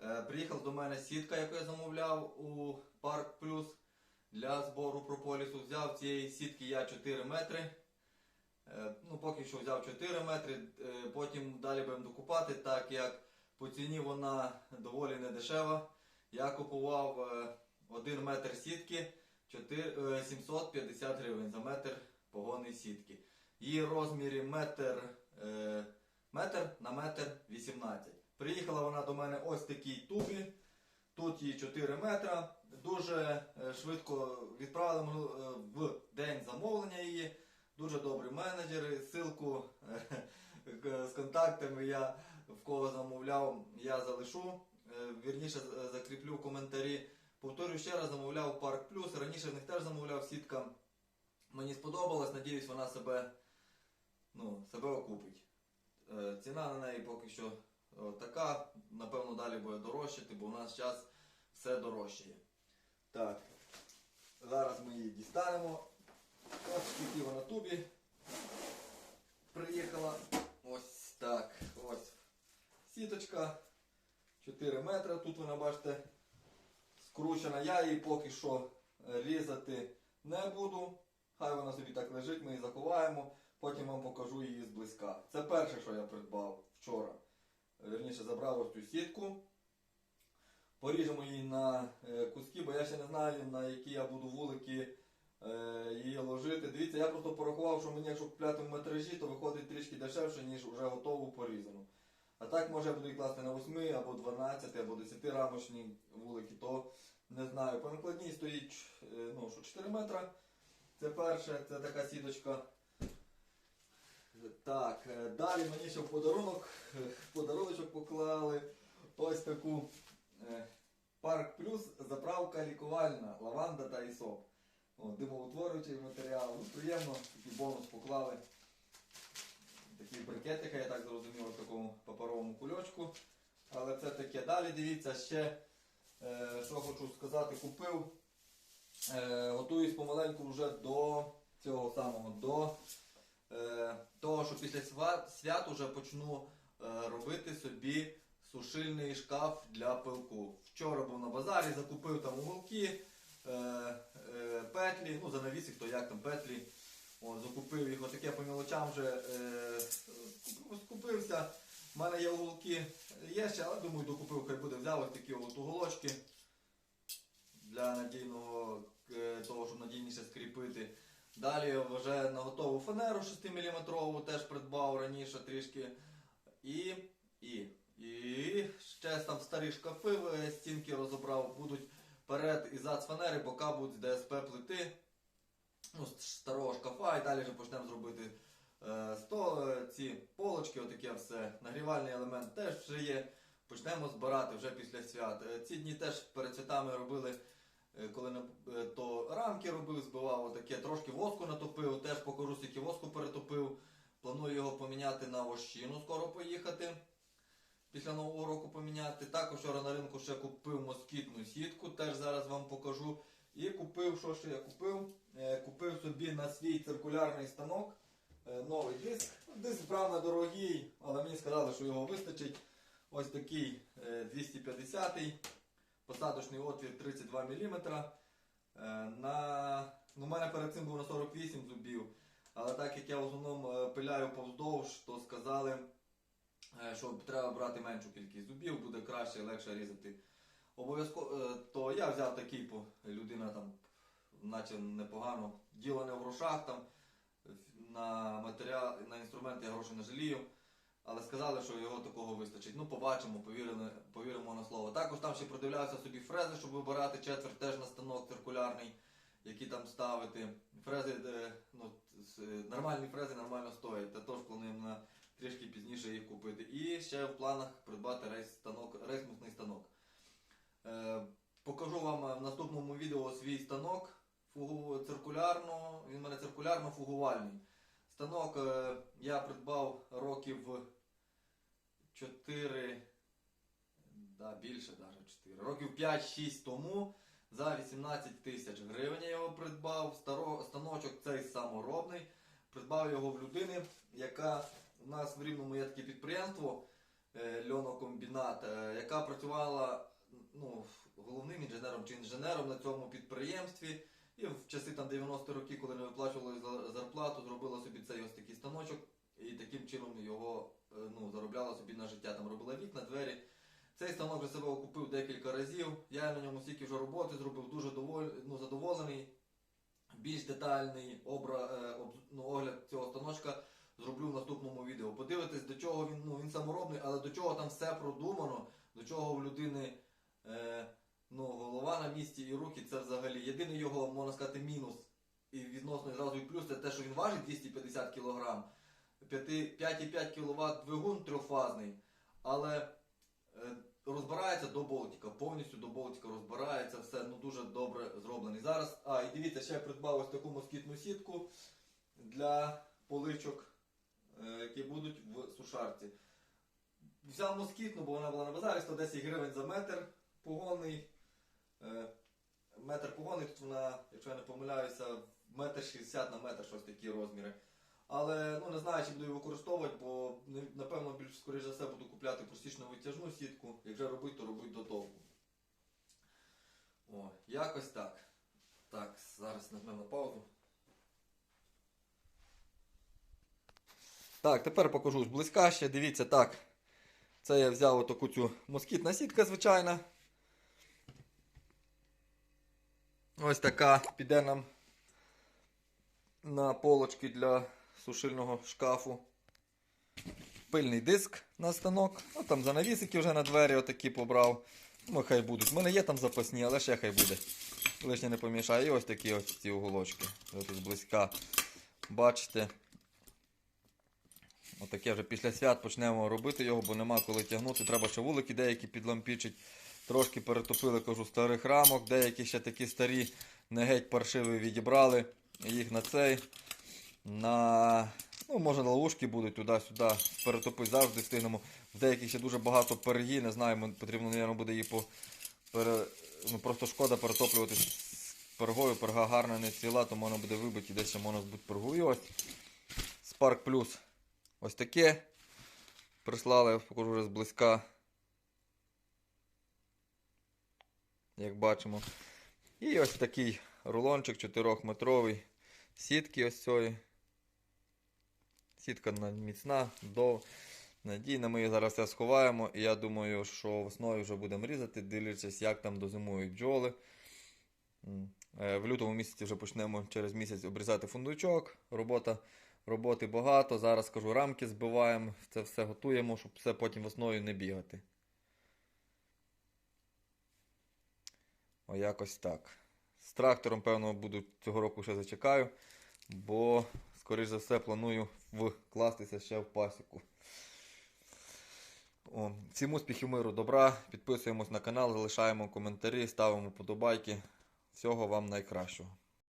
Е, Приїхав до мене сітка, яку я замовляв у Парк Плюс для збору прополісу. Взяв цієї сітки я 4 метри. Е, Ну, поки що взяв 4 метри, е, потім далі будемо докупати, так як по ціні вона доволі недешева. Я купував е, 1 метр сітки 4, е, 750 гривень за метр погонної сітки. Її розмірі метр, метр на метр 18. Приїхала вона до мене ось такій тубі. Тут їй 4 метра. Дуже е, швидко відправили е, в день замовлення її. Дуже добрі менеджери. Силку е, з контактами я в кого замовляв, я залишу. Вірніше закріплю коментарі. Повторюю ще раз, замовляв Парк Плюс. Раніше в них теж замовляв сітка. Мені сподобалось, надіюсь, вона себе, ну, себе окупить. Ціна на неї поки що така. Напевно, далі буде дорожчати, бо у нас зараз все дорожчає. Так. Зараз ми її дістанемо. Ось скільки вона тубі. Приїхала. Ось так. Ось сіточка. 4 метри. Тут вона, бачите, скручена. Я її поки що е, різати не буду. Хай вона собі так лежить, ми її заховаємо. Потім вам покажу її зблизька. Це перше, що я придбав вчора. Вірніше забрав ось цю сітку. Поріжемо її на е, куски, бо я ще не знаю, на які я буду вулики е, її ложити. Дивіться, я просто порахував, що мені, якщо купляти в метражі, то виходить трішки дешевше, ніж вже готову порізану. А так може я буду її класти на 8 або 12, або 10 рамочні вулики, то не знаю. По накладній стоїть е, ну, що 4 метра. Це перше, це така сіточка. Так, е, далі мені ще в подарунок, е, в подаруночок поклали ось таку е, Парк Плюс заправка лікувальна, лаванда та ісоп. Димоутворюючий матеріал. Ну, приємно, такий бонус поклали. Такі брикетики, я так зрозумів, в такому паперовому кульочку. Але це таке. Далі дивіться, ще що хочу сказати, купив. Готуюсь помаленьку вже до цього самого, до того, що після свят вже почну е, робити собі сушильний шкаф для пилку. Вчора був на базарі, закупив там уголки, е, е, петлі, ну занавіси, хто як там петлі. О, закупив їх отаке по мілочам вже е, скупився. У мене є уголки, є ще, але думаю, докупив, хай буде взяв ось такі от уголочки для надійного е, того, щоб надійніше скріпити. Далі вже на готову фанеру 6-мм теж придбав раніше трішки. І, і, і ще там старі шкафи стінки розібрав, будуть перед і зад фанери, бока будуть ДСП плити. Ну, старого шкафа і далі вже почнемо зробити е, стол, е, ці полочки, отаке все. Нагрівальний елемент теж вже є. Почнемо збирати вже після свят. Е, Ці дні теж перед святами робили, коли на- е, то рамки робив, збивав отаке, трошки воску натопив, теж покажу, скільки воску перетопив. Планую його поміняти на вощину, скоро поїхати. Після нового року поміняти. Також вчора на ринку ще купив москітну сітку, теж зараз вам покажу. І купив, що ще я купив? Е, Купив собі на свій циркулярний станок е, новий диск. Диск, правда, дорогий, але мені сказали, що його вистачить. Ось такий е, 250-й, посадочний отвір 32 мм. На... Ну, у мене перед цим був на 48 зубів, але так як я в основному е, пиляю повздовж, то сказали, е, що треба брати меншу кількість зубів, буде краще, легше різати. Обов'язково, е, то я взяв такий, по людина там, наче непогано, діло не в грошах там, на матеріал, на інструменти я грошей не жалію. Але сказали, що його такого вистачить. Ну, побачимо, повірили, повіримо на слово. Також там ще продивлявся собі фрези, щоб вибирати четверть теж на станок циркулярний, які там ставити. Фрези, е, ну, е, нормальні фрези нормально стоять. Та теж плануємо на трішки пізніше їх купити. І ще в планах придбати рейс станок, рейсмусний станок. Е, покажу вам в наступному відео свій станок циркулярно, він у мене циркулярно-фугувальний. Станок я придбав років 4, да, більше навіть 4, років 5-6 тому. За 18 тисяч гривень я його придбав. Старо, станочок цей саморобний. Придбав його в людини, яка у нас в Рівному є таке підприємство. е, льонокомбінат, е, яка працювала ну, головним інженером чи інженером на цьому підприємстві. І в часи там 90 роки, коли не виплачували за- зарплату, зробила собі цей ось такий станочок і таким чином його е, ну, заробляла собі на життя. Там робила вікна, двері. Цей станок вже себе окупив декілька разів. Я на ньому стільки вже роботи зробив, дуже доволь, ну, задоволений. Більш детальний обра, е, ну, огляд цього станочка зроблю в наступному відео. Подивитись, до чого він, ну, він саморобний, але до чого там все продумано, до чого в людини е, ну, голова на місці і руки це взагалі. Єдиний його, можна сказати, мінус і відносно зразу і плюс це те, що він важить 250 кг. 5,5 кВт двигун трьохфазний, але е, розбирається до болтика, повністю до болтика розбирається, все ну, дуже добре зроблений. Зараз, а, і дивіться, ще я придбав ось таку москітну сітку для поличок, е, які будуть в сушарці. Взяв москітну, бо вона була на базарі 110 гривень за метр погонний. Е, Метр погонний, тут вона, якщо я не помиляюся, метр 60 на метр щось такі розміри. Але ну не знаю, чи буду її використовувати, бо напевно більш скоріш за все буду купляти просічну витяжну сітку. Як вже робити, то робити до толку. О, якось так. Так, зараз нажмемо на паузу. Так, тепер покажу зблизька ще. Дивіться, так. Це я взяв отаку цю москітна сітка, звичайна. Ось така піде нам на полочки для сушильного шкафу. Пильний диск на станок. Ну там занавісики вже на двері отакі побрав. Ну, хай будуть. У мене є там запасні, але ще хай буде. Лишнє не помішає. І ось такі ось ці уголочки. Тут зблизька. Бачите. Отаке вже після свят почнемо робити його, бо нема коли тягнути. Треба ще вулики деякі підлампічить. Трошки перетопили, кажу, старих рамок, деякі ще такі старі, не геть паршиві відібрали. Їх на цей. На. Ну, може, на ловушки будуть туди-сюди. Перетопити завжди встигнемо. В деяких ще дуже багато перегі, не знаю, потрібно, мабуть, буде її по. Пере... Ну, просто шкода перетоплювати з пергою. Перга гарна не ціла, то можна буде вибити, десь ще можна збути пергу. І ось Spark Plus. Ось таке. Прислали, я покажу вже зблизька. Як бачимо. І ось такий рулончик 4-метровий. Сітки ось цієї. Сітка міцна, до... надійна. Ми її зараз все сховаємо. І я думаю, що весною вже будемо різати, дивлячись, як там дозимують бджоли. Е, В лютому місяці вже почнемо через місяць обрізати фундучок. Робота, роботи багато. Зараз кажу, рамки збиваємо, це все готуємо, щоб все потім весною не бігати. О, якось так. З трактором, певно, буду цього року ще зачекаю, бо, скоріш за все, планую вкластися ще в пасіку. О, всім успіхів, миру, добра. Підписуємось на канал, залишаємо коментарі, ставимо подобайки. Всього вам найкращого.